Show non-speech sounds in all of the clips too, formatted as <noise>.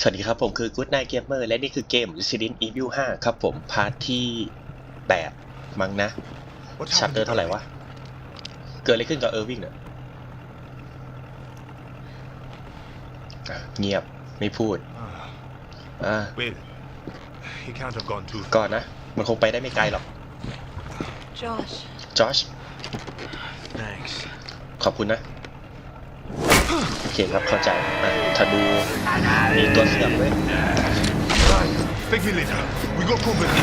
สวัสดีครับผมคือ Good Night Gamer และนี่คือเกม Resident Evil 5 ครับผมพาร์ทที่8มั้งนะ What ชัป happened เตอร์ to เท่าไหร่ Bernie? วะ เกิดอะไรขึ้นกับเออร์วิงเนี่ยอะเงียบไม่พูด Ah, อ่า well, he can't have gone too ก่อนนะ มันคงไปได้ไม่ไกลหรอก Josh, จอช Thanks. ขอบคุณนะ โอเคครับเข้าใจอะถ้าดูมีตัวเสือกด้วย Right, thank me later. We got company.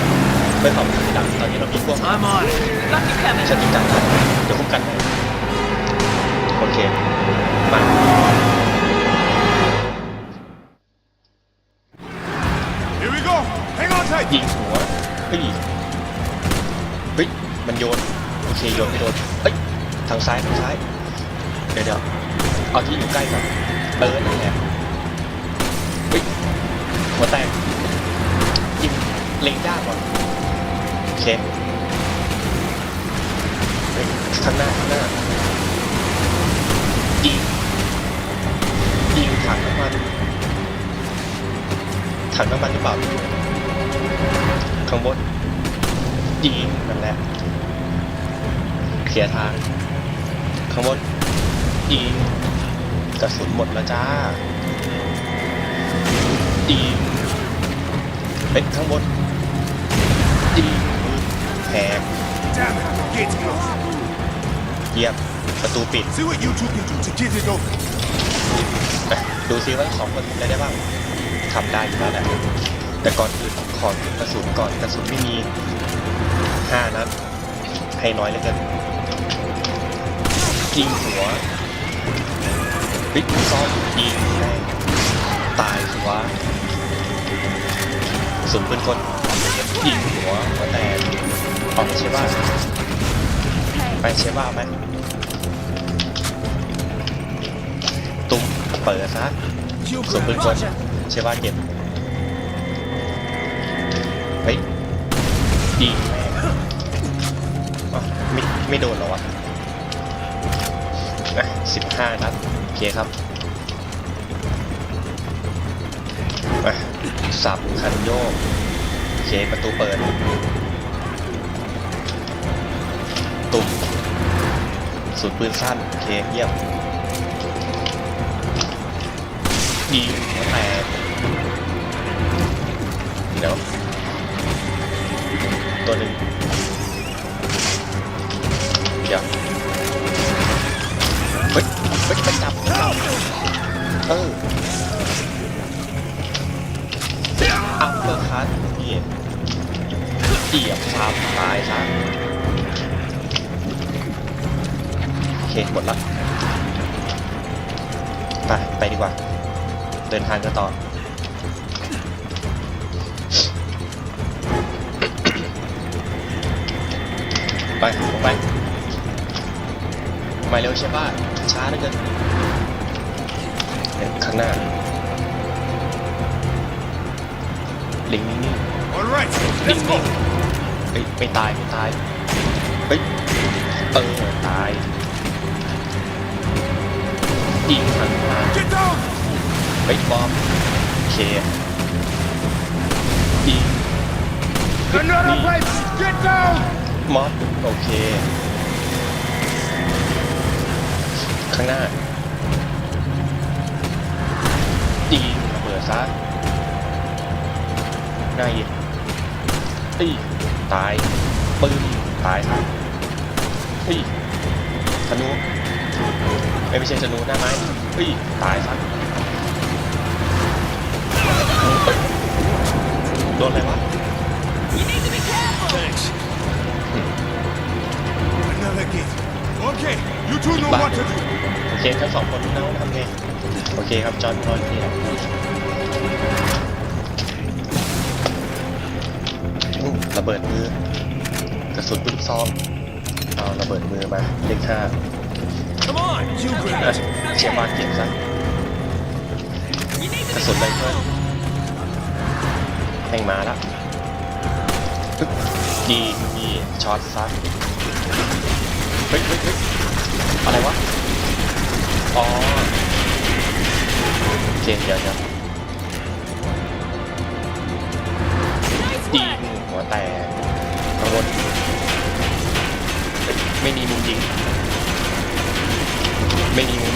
ไม่ขอบคุณที่ดังตอนนี้เรามีพวก I'm on it. got you coming. ฉันจริงจังนะเดี๋ยวคุ้มกัน ใกล้ก่อนเออนั่นแหละเฮ้ยหัวแตกยิงเล็งด้าก่อนเคเฮ้ยข้างหน้าข้างหน้ายิงยิงถังน้ำมันถังน้ำมันหรือเปล่าข้างบนยิงนั่นแหละเคลียทางข้างบนยิง กระสุนหมดแล้วจ้ายิงเฮ้ยข้างบนยิงแหกเยียบประตูปิด See what you two can do to get it open. ดูซิว่าสองคนทำอะได้บ้างทำได้อยู่แล้วแหละแต่ก่อนอื่นขอเก็บกระสุนก่อนกระสุนไม่มีห้านัดให้น้อยเลยกันยิงหัว บิ๊กซอมยิงแม่งตายหัวะสุนปืนกลยิงหัวหัวแตกออกไปใช่ป่ะไปใช่ป่ะไหมตุ้มเปิดซะส่วนปืนกลใช่ว่าเก็บเฮ้ยยิงแม่ไม่ไม่โดนหรอวะสิบห้านัด เคครับไปสับคันโยกโอเคประตูเปิด ตุ่มสูตรปืนสั้นโอเคเยี่ยมยิง เอออัพเปอร์คัทพี่เกียบซ้ำตายซะโอเคหมดละไปไปดีกว่า เดินทางกันต่อไปไปไม่เร็วใช่ป่ะช้าเหลือเกิน เห็นข้างหน้า ลิงนิ่ง All right. ๆลิง Let's นิ่ง go. เฮ้ยไม่ตายไม่ตาย เฮ้ย เออตายยิงข้างหน้า Get down. เฮ้ยบอมโอเคยิง Another place. Get down. มอสโอเค ข้างหน้า ซะหน้าอีกตีตายปึ้มตายซะตีธนูเอ้ยไม่ใช่ธนูหน้าไม้ตีตายซะเฮ้ยโดนอะไรวะ You need to be careful. Thanks. Another gate. Okay. You two know what to do. โอเคทั้งสองคนพี่น้องทำไงโอเคครับจอห์นรอยนี่แหละ อู้ระเบิดมือกระสุนปืนซองเอาระเบิดมือมาเลขห้า Come on. You อะ grab it. เชียร์บ้านเก็บซะ You need ก to ระ be สุนไรเฟิล careful. แม่งมาละปึ๊บยิงยิงช็อตซะเฮ้ยเฮ้ยเฮ้ยอะไรวะ อ๋อโอเคเดี๋ยวเดี๋ยว ยิงหัวแตกข้างบนเฮ้ยไม่มีมุมยิง ไม่มีมุม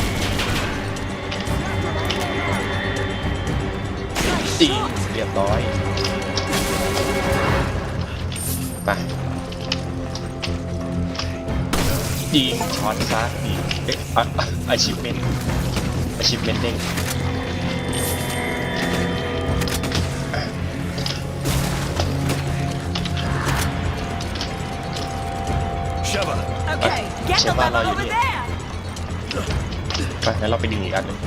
ตีเรียบร้อยไปยิงช็อตซะอีเอ๊ะอะอาชีพเมนอาชีพเมนเด้ง Okay, get the Siapa level lagi over dia? there. ไปงั้นเราไปดึงอีกอันหนึง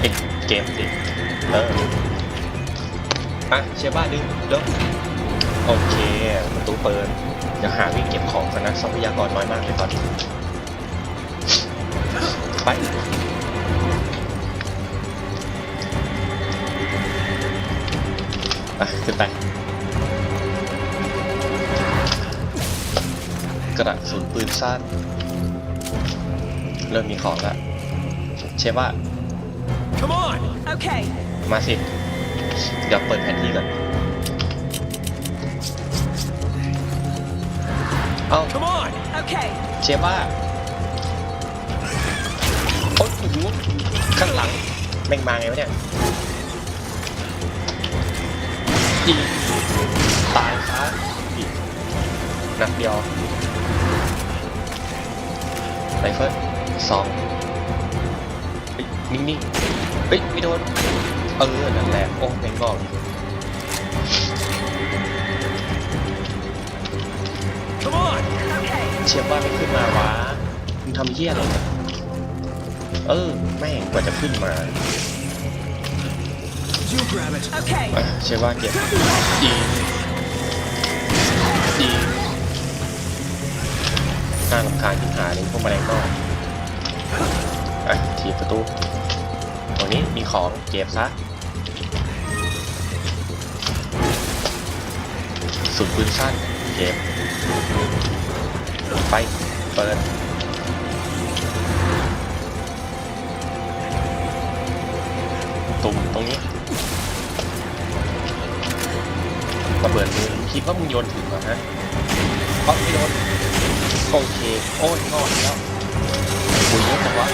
เอ็กเกมสิเอออะเชฟบ้าดึงเร็วโอเคประตูเปิดเดี๋ยวหาวิ่งเก็บของกันนะทรัพยากรน้อยมากเลยตอนนี้ไปไปขึ้นไป กระสุนปืนสั้น เริ่มมีของแล้วเชฟว่า come on! Okay, มาสิ เดี๋ยวเปิดแผนที่ก่อน เอา Come on! okay. เชฟว่าโอ๊ยโอ้โหข้างหลังแม่งมาไงวะเนี่ยยิงตายซะอีกนัดเดียว ไรเฟิลสองเฮ้ยนิ่งๆเฮ้ยไม่โดนเออนั่นแหละโอ้แม่งบอก Come on! Okay. เชียร์ว่าไม่ขึ้นมาวะมึงทำเหี้ยอะไรเนี่ยเออแม่งกว่าจะขึ้นมา You grab it. Okay. อะเชียร์ว่าเก็บดีดี น่ารำคาญที่หาเลยพวกแมลงก็อะทีบประตูตรงนี้มีของเก็บซะสุดปืนสั้นเก็บไปเปิดตุ่มตรงนี้ระเบิดมือคิดว่ามึงโยนถึงเหรอฮะเอาไม่โดน โอเค โอ้ยงอดแล้วโอ้ยเยอะจังวะ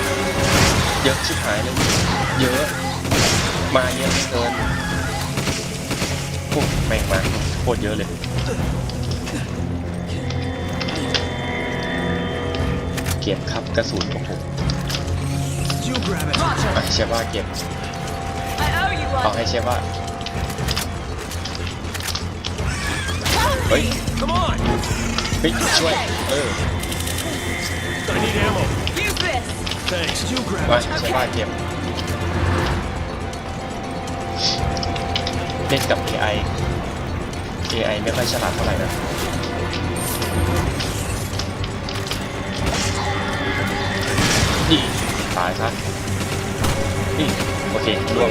เยอะชิบหายเลย เยอะ มาเยอะเกินโอ้แม่งมาโคตรเยอะเลยเก็บครับกระสุนโอ้โห You grab it. อะเชฟว่าเก็บเอาให้เชฟว่าเฮ้ย ฮ้ยช่วยเออ I need ammo. Use this. Thanks. You grab ว่า it. ใช่ว่าเก็บเล่นกับ AI AI ไม่ค่อยฉลาดเท่าไหร่นะนี่ตายซะนี่โอเครวม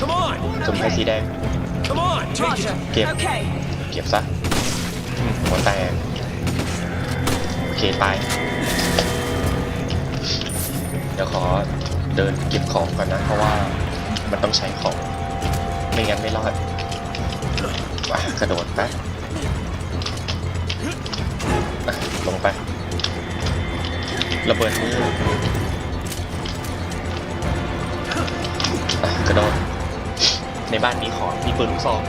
Come on! สุ่มให้สีแดง Come on! Take Roger. it. Kịp. Okay. เก็บซะอืมหัวแตกโอเคตายเดี๋ยวขอเดินเก็บของก่อนนะ เพราะว่ามันต้องใช้ของ ไม่งั้นไม่รอดอะกระโดดไประลงไประเบิดมืออ่กระโดดในบ้านมีของมีปืนลูกซอง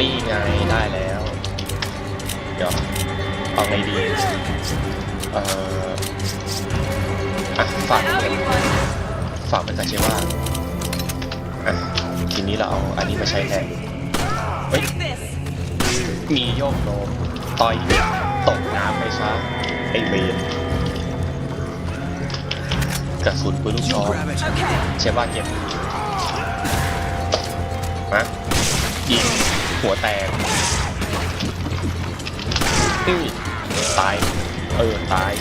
นี่ไงได้แล้ว เดี๋ยวเอาไงดี เอ่ออะฝาก I owe you one. ฝากเป็นตาเชว่าอะทีนี้เราเอาอันนี้มาใช้แทนเฮ้ย Take this. มีโยกโนมต่อยตกน้ำไปซะไอเวนกระสุนปืนลูกซ You อง grab it. Okay. เชฟว่าเก็บมายิง หัวแตกอื้อตาย เออ ตาย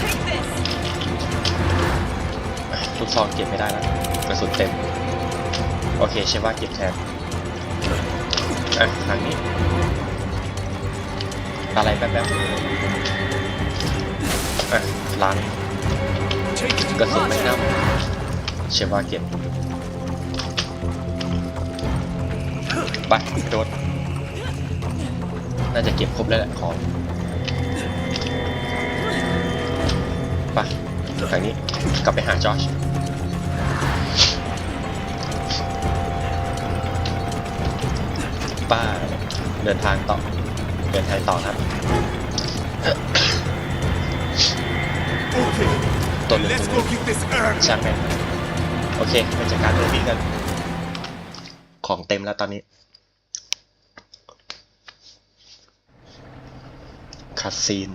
Take this. ลูกซองเก็บไม่ได้แล้วกระสุนเต็ม โอเคเชฟว่าเก็บแทนอะทางนี้ อะไรแบบแบบๆอะล้างกระสุนแมกนัมเชฟว่าเก็บ ไปโดนน่าจะเก็บครบแล้วแหละของไปทางนี้กลับไปหาจอชป้าเดินทางต่อ เดินทางต่อครับ Okay. ตัวหนึ่ง Let's ตัวห go นึ่ง get this herb. ช่างแม่งโอเคไปจัดการเรื่องนี้กัน ของเต็มแล้วตอนนี้ คัดซีน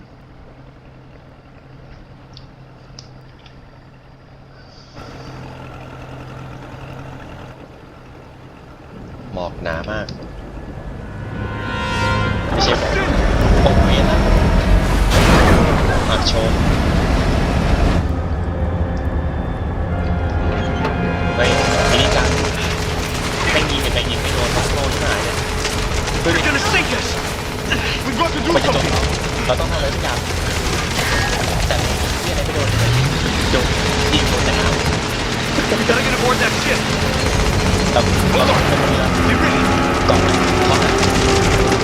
หมอกหนามาก ไม่ใช่หมอกปกเวียนนะอัดชนเฮ้ยมินิกันแม่ยิงกันไปยิงไม่โดนบัสโลที่ไหนเนี่ย They're gonna sink us. We've got to do มันจะจบ something. เราต้องทำอะไรสักอย่างแต่ที่อะไรไม่โดนโดนยิงโดนแต่น้ We gotta get aboard that ship. ำเราเราต้องทำอะไรแล้ว Get ready. ก่อนเพราะนั้น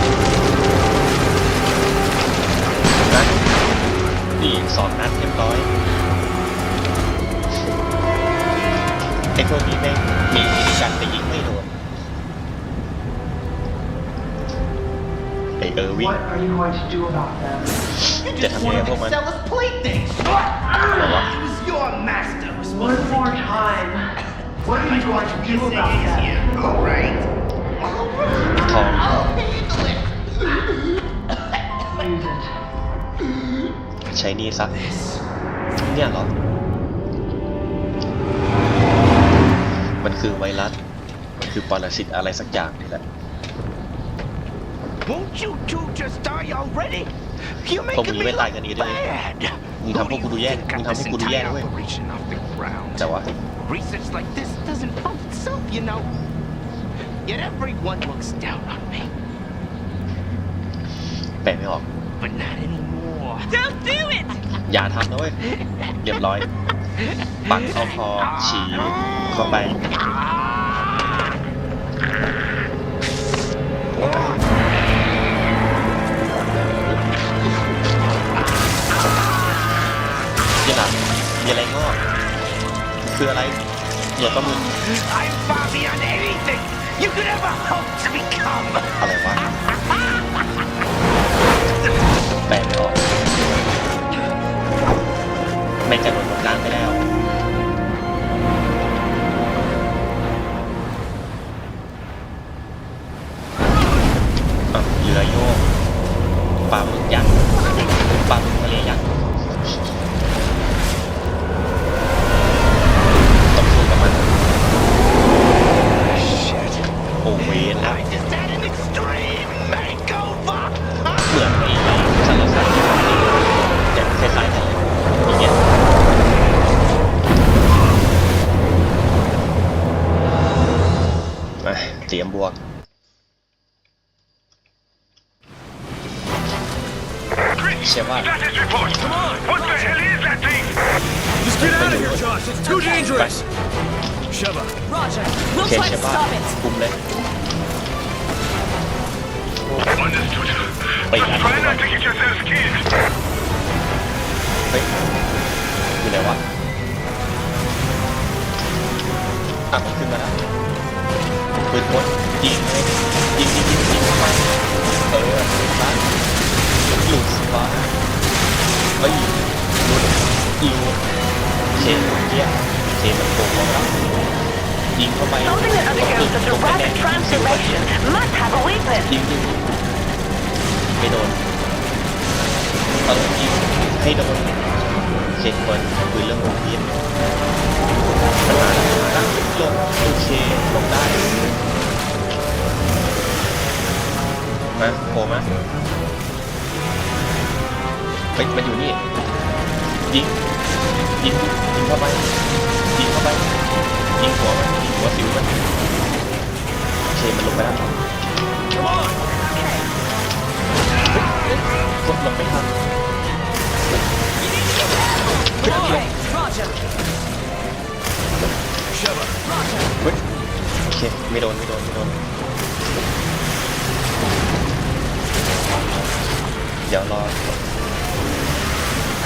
วิ่ง What are you going to do about them? จะทำยังไงกับพวกมัน Sell us playthings. บอกว่า He was your master. Was supposed One to more time. What are you going to do about them? here. All right. ทอง I'll handle it. Use it. ใช้นี่ซะเนี่ยเหรอ มันคือไวรัส มันคือปรสิตอะไรสักอย่างนี่แหละ Won't you two just die already? You're พวก making มึง me ไม่ตาย look กันดีด้วย bad. มึงทำพวกกูดูแย่ มึงทำพวกกูดูแย่ด้วย operation off the ground. แต่ว่า Research like this doesn't fund itself, you know. Yet everyone looks down on me, แปลไม่ออก but not anymore. Don't do it! อย่าทำนะเว้ย เรียบร้อย ปักเข้าคอฉี่เข้าไป <laughs> ยี่ มีอะไรงอกคืออะไรหนวดปลาหมึก I'm far beyond anything you could ever hope to become. อะไรวะแปลไม่ออกไม่จะโดนหมดล้างไปแล้วอะเรือโยกปลาหมึกยักษ์ปลาหมึกทะเลยักษ์ โยิงเลยยิงยิงยิงยิงเข้าไปเออซ้ายหลุดสิวะเฮ้ยหลุดหลุดเคเกียเคมันโกงเราแล้วยิงเข้าไป Something that undergoes such a ตรงแด rapid งๆ transformation must have a weakness. ยิงยิงยิงไม่โดนเออยิงให้โดนเคคนคุยเรื่องโอเพียนมันมาแล้วมาแล้วลงโอเคลงได้ มาโผล่มาเฮ้ยมันอยู่นี่ ยิง ยิง ยิงเข้าไป ยิงเข้าไป ยิงหัวมัน ยิงหัวสิวมันโอเคมันลงไปแล้วกดลงไม่ทัน Okay, Roger. Sheva. Roger. เฮ้ยโอเคไม่โดน ไม่โดน ไม่โดน เดี๋ยวรอ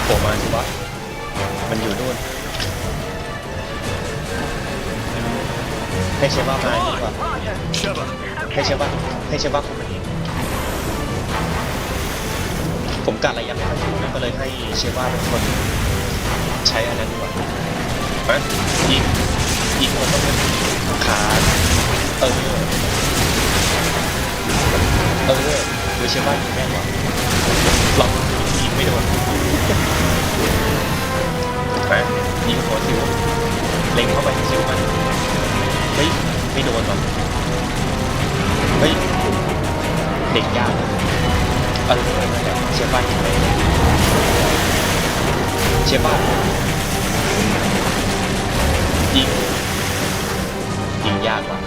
โผล่มาสิวะมันอยู่นู่นให้เชฟว่ามาดีกว่าให้เชฟว่าให้เชฟว่าคุมมันเองผมกะระยะไม่ค่อยถูกก็เลยให้เชฟว่าเป็นคนใช้อันนั้นดีกว่าไปยิงยิงมันก็เป็นขาเออเออ โดูเชฟว่ายิงแม่นวะลองยิงไม่โดนไปยิงหัวสิวเล็งเข้าไปที่สิวมันเฮ้ยไม่โดนหรอกเฮ้ยเด็กยากนะเออนั่นแหละเชื่อบ้านยังไงเชื่อบ้านยิงยิงยากว่ะ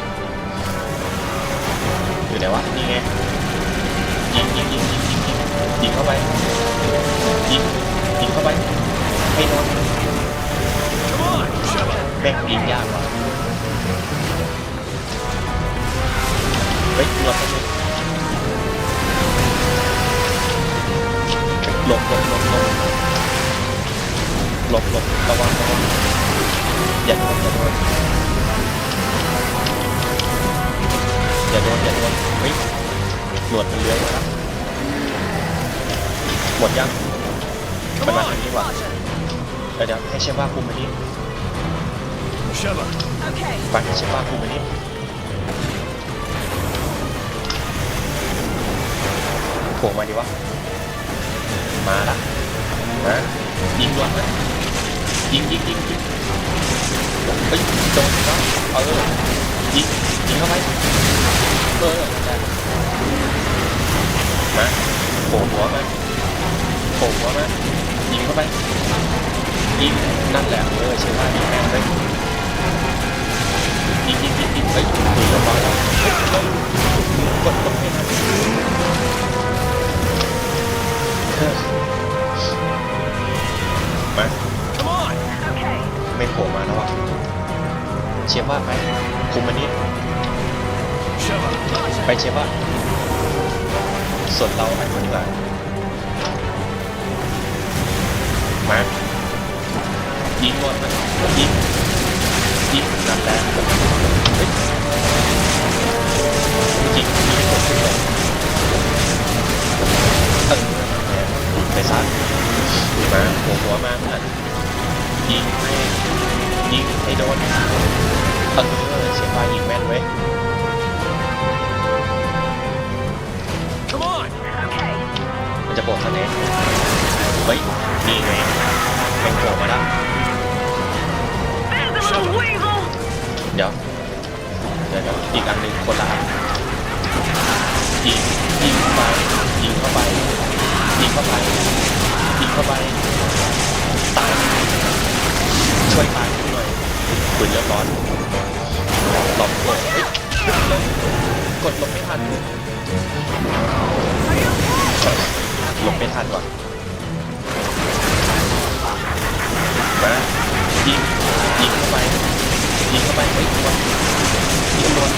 อยู่ไหนวะนี่ไง ยิงยิงยิงยิงยิงยิงยิงเข้าไปยิงยิงเข้าไปให้โดน Come on, Sheva. แม่งยิงยากว่ะเฮ้ยหลบไปหลบหลบหลบหลบหลบหลบระวังระวังอย่าโดนอย่าโดนอย่าโดนอย่าโดนเฮ้ยหนวดมันเลื้อยมาแล้ว หมดยังมันมาทางนี้ว่ะ Roger. เดี๋ยวเดี๋ยวให้เชฟว่าคุมอันนี้ Sheva. Okay. ไปให้เชฟว่าคุมอันนี้โผล่มาดิวะ มาละนะยิงดวนนะยิงยิงยิงยิงเฮ้ยโดนครับเออยิงยิงเข้าไปเออได้มาโผล่หัวมา โผล่หัวมยิงเข้าไปยิงนั่นแหละเออเชื่อว่ายิงแม่นเลยยิงยิงยิงยิงเฮ้ยคุยกับเราแล้วเฮ้ยลงกดให้นเออมาไม่โผล่มาแล้วอะเชฟว่าไปคุมอันนี้ไปเชฟว่าส่วนเราอันนี้ดีกว่า มายิงก่อนมันยิงยิงนั่นแหละเฮ้ยยิงยิงให้ผมขึ้นเลยเออไปซัดมาหัวหัวมาเพื่อนยิงให้ยิงให้โดนเออเชฟว่ายิงแม่นเว้ย Come on. มันจะโผล่ทางไหนเฮ้ย นี่ไงม่งโผล่มาแล้วเดี๋ยวเดี๋ยวอีกอันหนึ่งคนละอันยิงยิงเข้าไปยิงเข้าไปยิงเข้าไปยิงเข้าไปตายช่วยตายให้หน่อยปืนเรียบร้อนหลบหลบเฮ้ยหลบกดหลบไม่ทันหลบไม่ทันว่ะ มายิงยิงเข้าไปยิงเข้าไปเฮ้ยวนยิงวน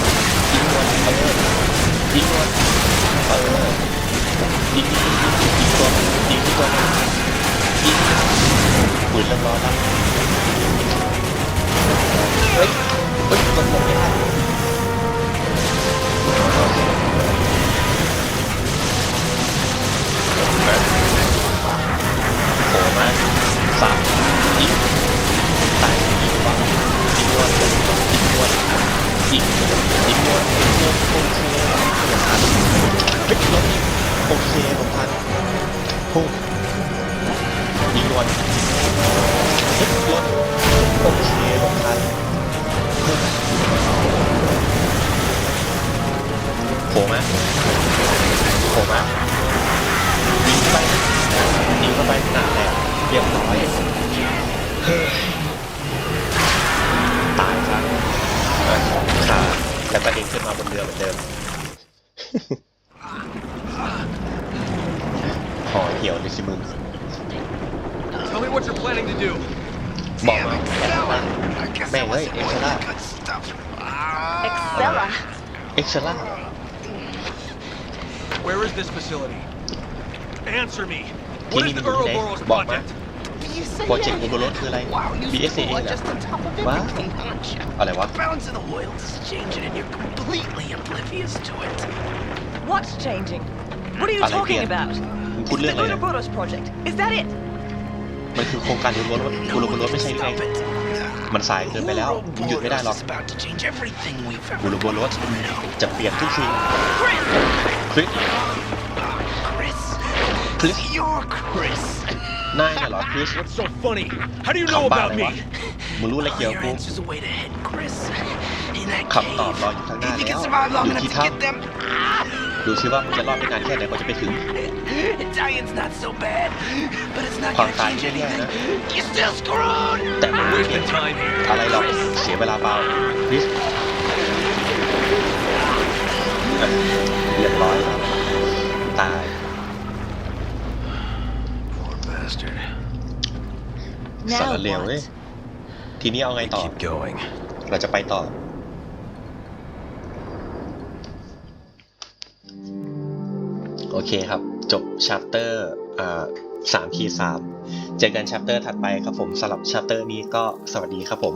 ยิงวนเออยิงวนเออยิงยิงยิงยิงตัวยิงที่ตัวยิงปืนเรียบร้อยแล้วเฮ้ยเฮ้ยตกลบไม่ทันมาโผล่มา สามอีกตายยิงวะยิงวนอีกวนยิงยิงวนอีกวนโอเคผมทันเฮ้ยรถยิงโอเคผมทันพุ่งอีกวนเฮ้ยร Answer me. Can What is you the do that? Ouroboros บอกมา project? BSAA. โปรเจกต์อุโบรสคืออะไร Wow, you BSAA school are เหรอ just on top of What? everything, aren't you? อะไรวะ Balance of the world is changing and you're completely oblivious to it. What's changing? What are you อะไรเปลี่ talking ยน about? มึงพูด It's เรื่อง the อะไรเนี่ย Ouroboros project. Is that it? มันคือโครงการอุโบรสอุโบรสไม่ใช่หรือไง Stop it. มันสายเกินไปแล้วมึงหยุดไม่ได้หรอก Ouroboros is about to change everything we've อุ ever โบรสจะเปลี่ยนทุกสิ่งคริส Chris. Chris? You're Chris. นายน่ะเหรอคริส What's so funny? How do you know คำบ้า about อะไรวะ me? มึงรู้อะไรเกี่ยว Your กับกู answers away to head, Chris. In that คำตอบรออยู่ข้างหน้า cave. You แล้ว can survive long อยู่ enough ที่ to ถ้ get them. ำดูซิว่ามึงจะรอดได้นานแค่ไหนกว่าจะไปถึง Italian's not so bad, but it's not ความ gonna ตาย change แย่ๆ anything. นะ You're still screwed. แต่มึงไม่ Wasting time here. อะไรหรอกเสียเวลาเปล่าคริสเรียบร้อยครับตาย สาร Now เลวเว้ย what? ทีนี้เอาไงต่อ Keep going. เราจะไปต่อ โอเคครับ จบชัปเตอร์อ่าสามขีดสามเจอกันชัปเตอร์ถัดไปครับผมสำหรับชัปเตอร์นี้ก็สวัสดีครับผม